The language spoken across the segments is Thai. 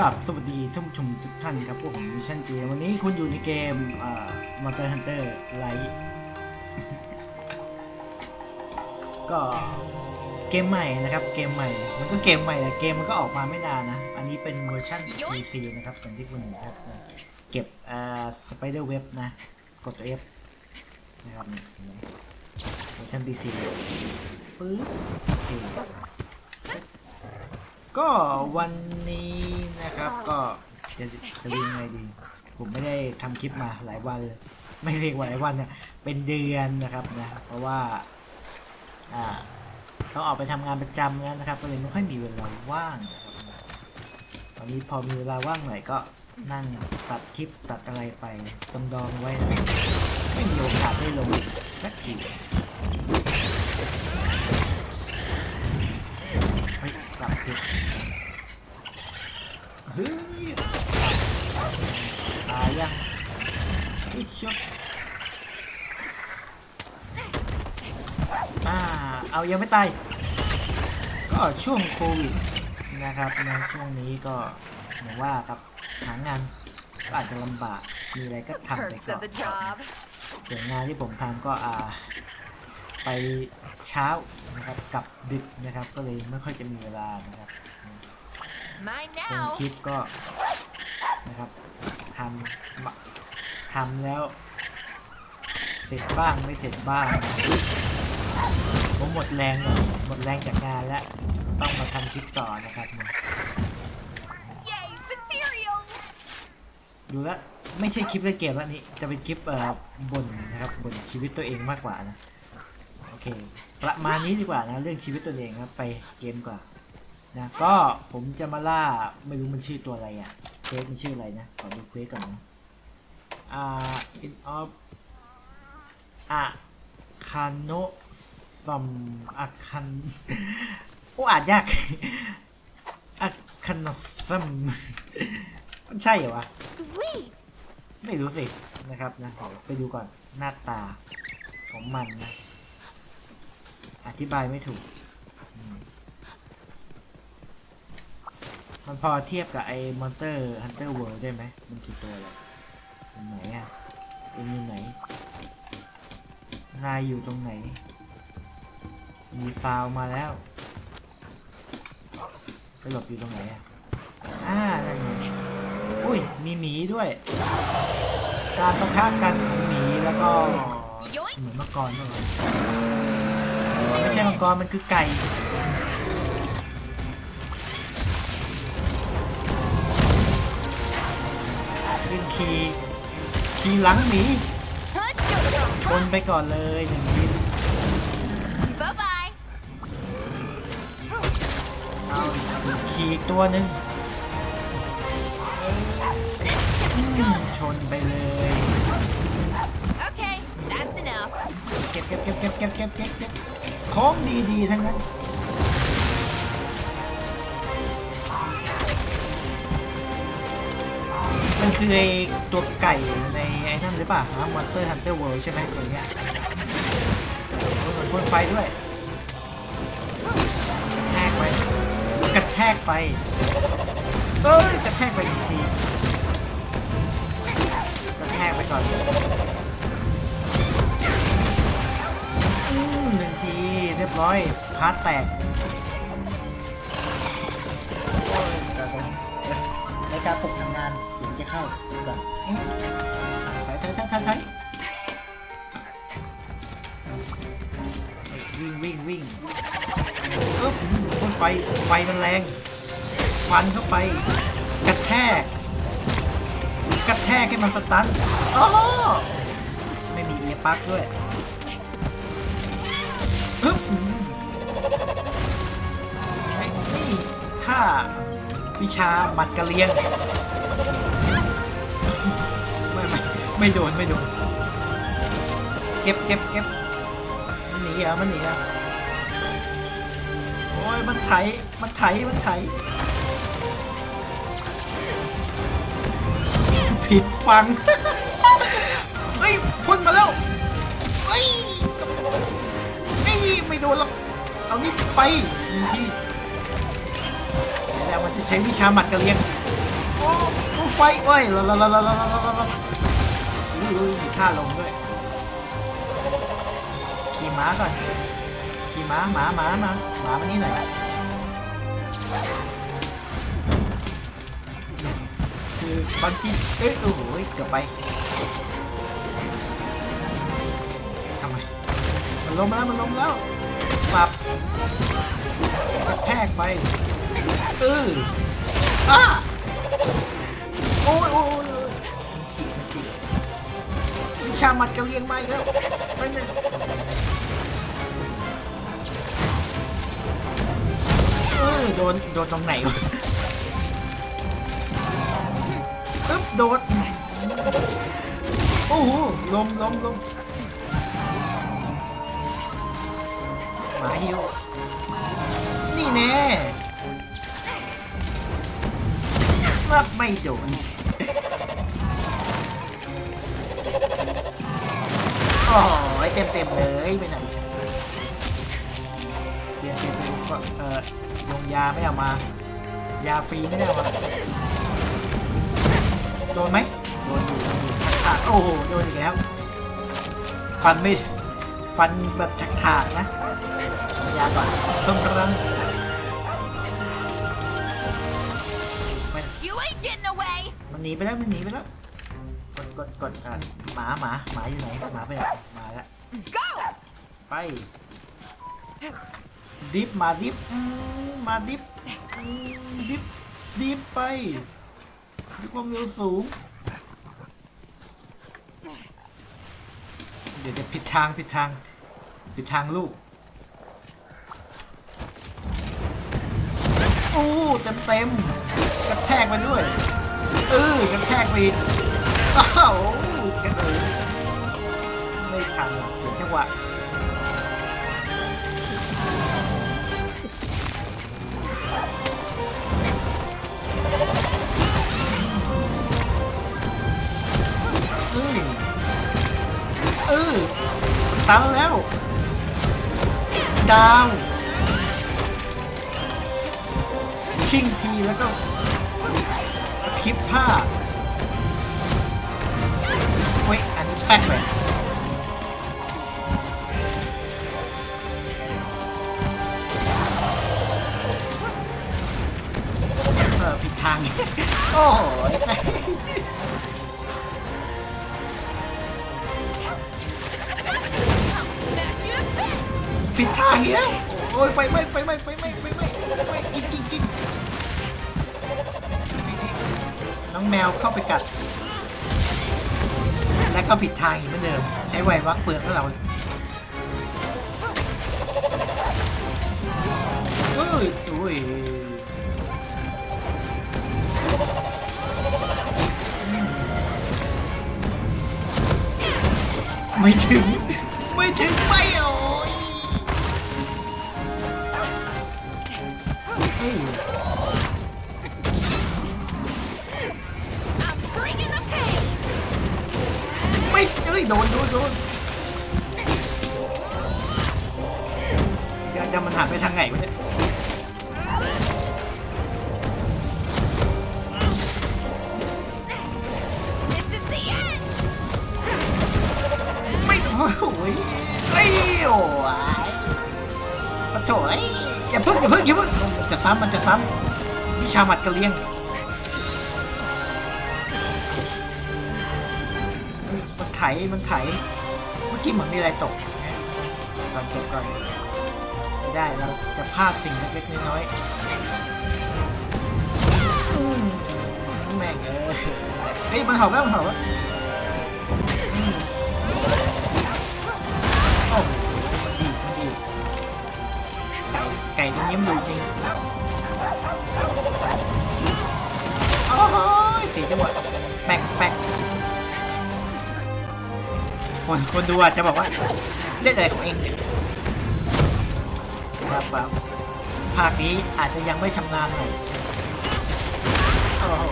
ครับสวัสดีท่านผู้ชมทุกท่านครับพวกผมมิชชั่นเจวันนี้คุณอยู่ในเกมอ่า Monster Hunter Rise ก็เกมใหม่นะครับเกมใหม่ มันก็เกมใหม่แต่เกมมันก็ออกมาไม่นานนะ อันนี้เป็นเวอร์ชัน PC นะครับอย่างที่คุณเห็นครับเก็บอ่า Spider Web นะ กด F นะครับเห็นไหมเวอร์ชัน PC ปึ๊บโอเค ก็วันนี้นะครับ ก็จะจะเรียกยังไงดี ผมไม่ได้ทำคลิปมาหลายวันเลยไม่เรียกว่าหลายวันเนี่ยเป็นเดือนนะครับนะเพราะว่า อ่าต้องออกไปทำงานประจำแล้วนะครับ ก็เลยไม่ค่อยมีเวลาว่างนะครับตอนนี้พอมีเวลาว่างหน่อยก็นั่งตัดคลิปตัดอะไรไปตำดองไว้นะไม่มีโอกาสได้ลงสักทีเฮ้ยกลับคลิป เฮ้ยตายยังอิชบอ่าเอายังไม่ตายก็ช่วงโควิดนะครับในช่วงนี้ก็เหมือนว่าครับหางานก็อาจจะลำบากมีอะไรก็ทำไป Perks ก่อ of น the job. ส่วนงานที่ผมทำก็อ่าไปเช้านะครับกลับดึกนะครับ ก็เลยไม่ค่อยจะมีเวลานะครับ Mine ลง now. คลิปก็นะครับทำมาทำแล้ว เสร็จบ้างไม่เสร็จบ้าง ผมหมดแรงแล้วหมดแรงจากงานแล้ว ต้องมาทำคลิปต่อนะครับเนี่ย Yay, materials. ดูแล้วไม่ใช่คลิปเล่นเกมแล้วนี้จะเป็นคลิปเอ่อบ่นนะครับบ่นชีวิตตัวเองมากกว่านะ โอเค ประมาณนี้ดีกว่านะ เรื่องชีวิตตัวเองครับไปเกมกว่า นะก็ผมจะมาล่าไม่รู้มันชื่อตัวอะไรอะเควสมันชื่ออะไรนะขอดูเควสก่อนนะอ่า in of อะคาโนซัมอะคันโอ้อ่านยากอะคานซัมมันใช่เหรอวะ Sweet. ไม่รู้สินะครับนะเดี๋ยวไปดูก่อนหน้าตาของมันนะ อธิบายไม่ถูกอืม มันพอเทียบกับไอ้มอนเตอร์ฮันเตอร์เวิลด์ได้ไหมมันคือตัวอะไรอยู่ไหนอะเอ็งอยู่ไหน นายอยู่ตรงไหน มีฟาวมาแล้วไปหลบอยู่ตรงไหนอะอ่านั่นไงอุ้ย มีหมีด้วย การประทะกันของหมีแล้วก็เหมือนมังกรด้วยไม่ใช่มังกรมันคือไก่ ขี่ขี่หลังหมีบนไปก่อนเลยหนึ่งทีขี่ตัวหนึ่งชนไปเลยเก็บเก็บเก็บเก็บเก็บเก็บเก็บของดีๆทั้งนั้น มันคือไอตัวไก่ในไอ้นั่นหรือเปล่าฮะ Monster Hunter World ใช่ไหมตัวเนี้ยโอ้ยเหมือนพ่นไฟด้วยแทกไปกระแทกไปเอ้ยกระแทกไปอีกทีกระแทกไปก่อนอืมหนึ่งทีเรียบร้อยพาร์ทแตก การปกทำงานเดี๋ยวจะเข้าดูก่อนเอ๊ะไปใช้ใช้ใช้ใช้วิ่งวิ่งวิ่งปึ๊บพ่นไฟไฟมันแรงฟันเข้าไป กระแทก กระแทกให้มันสตันโอ้โหไม่มีเอียปักด้วยปึ๊บไอ้นี่ถ้า วิชาหมัดกระเลียง ไม่ไม่ไม่โดนไม่โดน เก็บเก็บเก็บมันหนีอะมันหนีอะโอ้ยมันไถมันไถมันไถผิดฟัง เฮ้ยพ่นมาแล้ว เฮ้ย ไม่โดนหรอก เอานี่ไปทีแล้วมัน จะใช้วิชาหมัดกันเลียงโอ้โไฟเอ้ยลาลาลาลาลาลาลาอุ้ยอุ้ยมีท่าลงด้วยขี่ม้าก่อนขี่ม้าหมาหมาหมาหมามานี่หน่อยนะคือตอนที่เอ้ยโอ้โหเกือบไปทำไมมันล้มแล้วมันล้มแล้วปรับกระแทกไป เอออ้าโอ้ยโอ้ยวิชาหมันจะเลียงไม้แล้วไปหนึ่งเออโดนโดนตรงไหนวะอึ๊บโดนโอ้โหลมลมลมหมาหิวนี่แน่ รับไม่โดนโอ้ยเต็มเต็มเลยไม่ไหนเปลี่ยนเปลี่ยนไปดูก็เอ่อยงยาไม่เอามา ยาฟรีไม่ได้เอามาโดนไหมโดนอยู่โดนอยู่ชักถากโอ้โหโดนอีกแล้ว ฟันไม่ฟันแบบชักถากนะยาก่อนเพิ่มพลัง You ain't getting away. มันหนีไปแล้วมันหนีไปแล้วกดกดกดอะหมาหมาหมาอยู่ไหนหมาไปไหนมาแล้ว Go. ไปดิฟมาดิฟอืมมาดิฟอืมดิฟดิฟไปด้วยความเร็วสูง เดี๋ยวจะผิดทางผิดทางผิดทางลูกโอ้เต็มเต็มๆ กระแทกไปด้วย เออกระแทกไปอีกอ้าวกระเดยไม่ทันหรอเดี๋ยวจังหวะเออเออตันแล้ว ดาวชิงทีแล้วก็ ผ้าเฮ้ยอันนี้แป๊กเลย องแมวเข้าไปกัด และก็ผิดทางอีกเหมือนเดิม ใช้ไววักเปลืองแล้วเราเอ้ยโอ้ยไม่ถึง ไม่ถึงไปอ้ย อ้ยโดนโดนโดนเดี๋ยวจะมันหันไปทางไหนวะเนี่ยไม่โอ้โหยเอ้ยโอ้ยปะโถยอย่าเพิ่งอย่าเพิ่งอย่าเพิ่งมันจะซ้ำมันจะซ้ำวิชาหมัดกระเลี้ยง ถมันไถเมื่อกี้เหมือนมีอะไรตกก่อนเก็บก่อนไม่ได้เราจะพลาดสิ่งเล็กๆน้อยๆแม่งเออเฮ้ยมันเห่าแล้วมันเห่าแล้วอืมโอ้ดีดีไก่ไก่ตรงนี้มันดูจริงโอ้โหเสียจังหวะ คนคนดูอาจจะบอกว่า เล่นอะไรของเองนี่ยครับครับภาคนี้อาจจะยังไม่ชำนาญหน่อยโอ้โห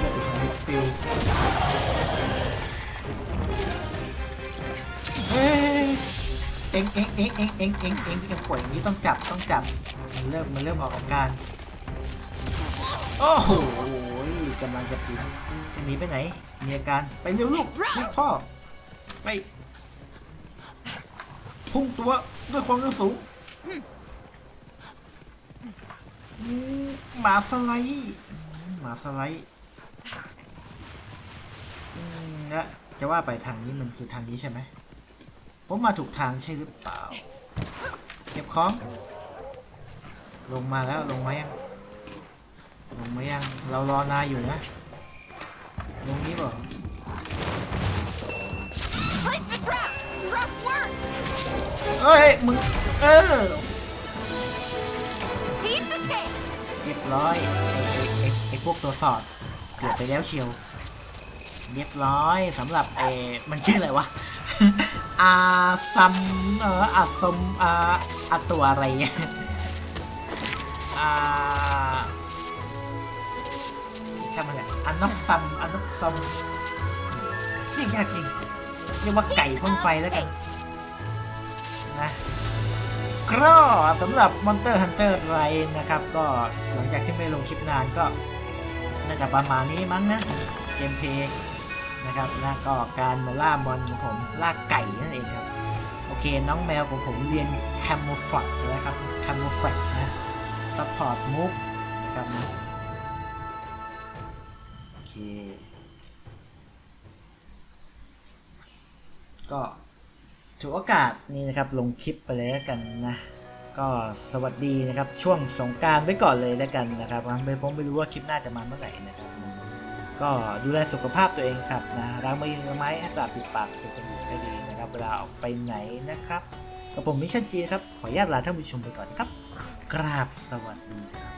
เลือดของมิดฟิลด์เฮ้ยเอ็งเอ็งเอ็งเอ็งเอ็งเอ็งเอ็งเอ็งป่วยอย่างนี้ต้องจับต้องจับมันเริ่มมันเริ่มออกอาการโอ้โหกำลังจะปีนจะหนีไปไหนมีอาการไปเร็วลูกลูกพ่อ ไปพุ่งตัวด้วยความเร็วสูงหมาสไลด์หมาสไลด์และจะว่าไปทางนี้มันคือทางนี้ใช่ไหมผมมาถูกทางใช่หรือเปล่า เก็บของ ลงมาแล้วลงมายังลงมายัง เรารอนายอยู่นะ ลงนี้เปล่ เอ้ยมึงเออเรียบร้อยไอ้ไอ้ไอ้ไอ้พวกตัวสอดเกือบไปแล้วเชียวเรียบร้อยสำหรับไอ้มันชื่ออะไรวะอาซัมเอออาซมอาอาตัวอะไรเนี่ยอาช่างมันแหละอันนอกซัมอันนอกซัมนี่ยากจริงเรียกว่าไก่พ่นไฟแล้วกัน นะก็สำหรับ Monster Hunter Rise นะครับ ก็หลังจากที่ไม่ลงคลิปนานก็น่าจะประมาณนี้มั้งนะเกมเพย์นะครับแล้วก็การมาล่ามอนของผมล่าไก่นั่นเองครับ โอเคน้องแมวของผมเรียน Camouflage นะครับ Camouflage นะ Support Move ครับโอเค ก็ ถือโอกาสนี้นะครับลงคลิปไปเลยแล้วกันนะ ก็สวัสดีนะครับช่วงสงการไว้ก่อนเลยแล้วกันนะครับไม่ผมไม่รู้ว่าคลิปหน้าจะมาเมื่อไหร่นะครับ ก็ดูแลสุขภาพตัวเองครับนะล้างมือล้างไม้ให้สะอาดปิดปากเป็นจมูกให้ดีนะครับ เวลาออกไปไหนนะครับกับผมมิชชั่นจีครับ ขออนุญาตลาท่านผู้ชมไปก่อนครับ กราบสวัสดีครับ